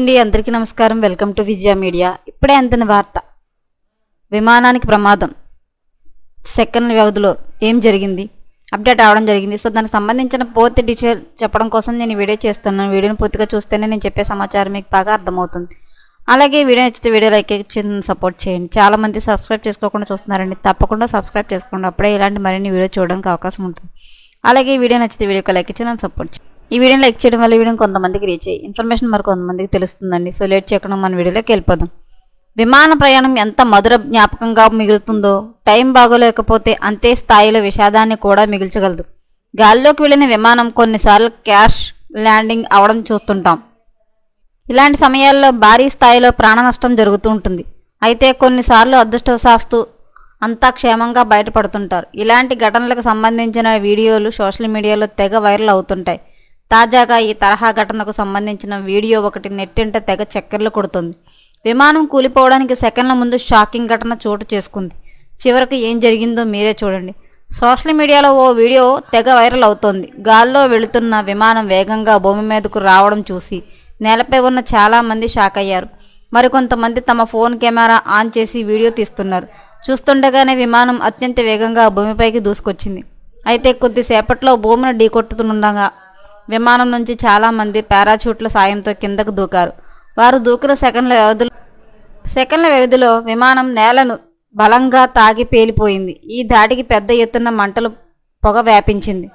అండి అందరికీ నమస్కారం. Welcome to Vijaya media. ఇప్పుడే అందిన వార్త. విమానానికి ప్రమాదం. సెకండ్ వ్యవధిలో ఏం జరిగింది? అప్డేట్ అవడం జరిగింది. సో దానికి సంబంధించిన పూర్తి డీటెయిల్ చెప్పడం కోసం నేను వీడియో చేస్తున్నాను. వీడియోని పూర్తిగా చూస్తేనే నేను చెప్పే సమాచారం మీకు బాగా అర్థమవుతుంది. అలాగే వీడియో నచ్చితే వీడియో లైక్ ఇచ్చి సపోర్ట్ చేయండి. చాలా మంది సబ్స్క్రైబ్ చేసుకోకుండా చూస్తున్నారండి. తప్పకుండా సబ్స్క్రైబ్ చేసుకోండి. అప్పుడే ఇలాంటి మరిన్ని వీడియో చూడడానికి అవకాశం ఉంటుంది. అలాగే వీడియో నచ్చితే వీడియోకి లైక్ ఇచ్చి నన్ను సపోర్ట్ చేయండి. ఈ వీడియోని లైక్ చేయడం వల్ల వీడియో కొంతమందికి రీచ్ అయ్యి ఇన్ఫర్మేషన్ మరి కొంతమందికి తెలుస్తుందండి. సో లేట్ చేయకుండా మన వీడియోలోకి వెళ్ళిపోదాం. విమాన ప్రయాణం ఎంత మధుర జ్ఞాపకంగా మిగులుతుందో టైం బాగోలేకపోతే అంతే స్థాయిలో విషాదాన్ని కూడా మిగిల్చగలదు. గాల్లోకి వెళ్ళిన విమానం కొన్నిసార్లు క్యాష్ ల్యాండింగ్ అవడం చూస్తుంటాం. ఇలాంటి సమయాల్లో భారీ స్థాయిలో ప్రాణ నష్టం జరుగుతూ ఉంటుంది. అయితే కొన్నిసార్లు అదృష్టవశాస్తు అంతా క్షేమంగా బయటపడుతుంటారు. ఇలాంటి ఘటనలకు సంబంధించిన వీడియోలు సోషల్ మీడియాలో తెగ వైరల్ అవుతుంటాయి. తాజాగా ఈ తరహా ఘటనకు సంబంధించిన వీడియో ఒకటి నెట్టింట తెగ చక్కెర్లు కొడుతుంది. విమానం కూలిపోవడానికి సెకండ్ల ముందు షాకింగ్ ఘటన చోటు చేసుకుంది. చివరకు ఏం జరిగిందో మీరే చూడండి. సోషల్ మీడియాలో ఓ వీడియో తెగ వైరల్ అవుతోంది. గాల్లో వెళుతున్న విమానం వేగంగా భూమి మీదకు రావడం చూసి నేలపై ఉన్న చాలామంది షాక్ అయ్యారు. మరికొంతమంది తమ ఫోన్ కెమెరా ఆన్ చేసి వీడియో తీస్తున్నారు. చూస్తుండగానే విమానం అత్యంత వేగంగా భూమిపైకి దూసుకొచ్చింది. అయితే కొద్దిసేపట్లో భూమిని ఢీకొట్టుతుండగా విమానం నుంచి చాలామంది పారాచూట్ల సాయంతో కిందకు దూకారు. వారు దూకిన సెకండ్ల వ్యవధిలో సెకండ్ల వ్యవధిలో విమానం నేలను బలంగా తాగి పేలిపోయింది. ఈ దాడికి పెద్ద ఎత్తున మంటలు పొగ వ్యాపించింది.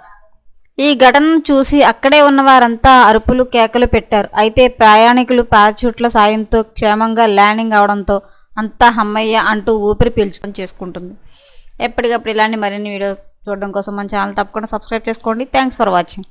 ఈ ఘటనను చూసి అక్కడే ఉన్న వారంతా అరుపులు కేకలు పెట్టారు. అయితే ప్రయాణికులు పారాచూట్ల సాయంతో క్షేమంగా ల్యాండింగ్ అవడంతో అంతా హమ్మయ్య అంటూ ఊపిరి పీల్చుకొని చేసుకుంటుంది. ఎప్పటికప్పుడు ఇలాంటి మరిన్ని వీడియో చూడడం కోసం మన ఛానల్ తప్పకుండా సబ్స్క్రైబ్ చేసుకోండి. Thanks for watching.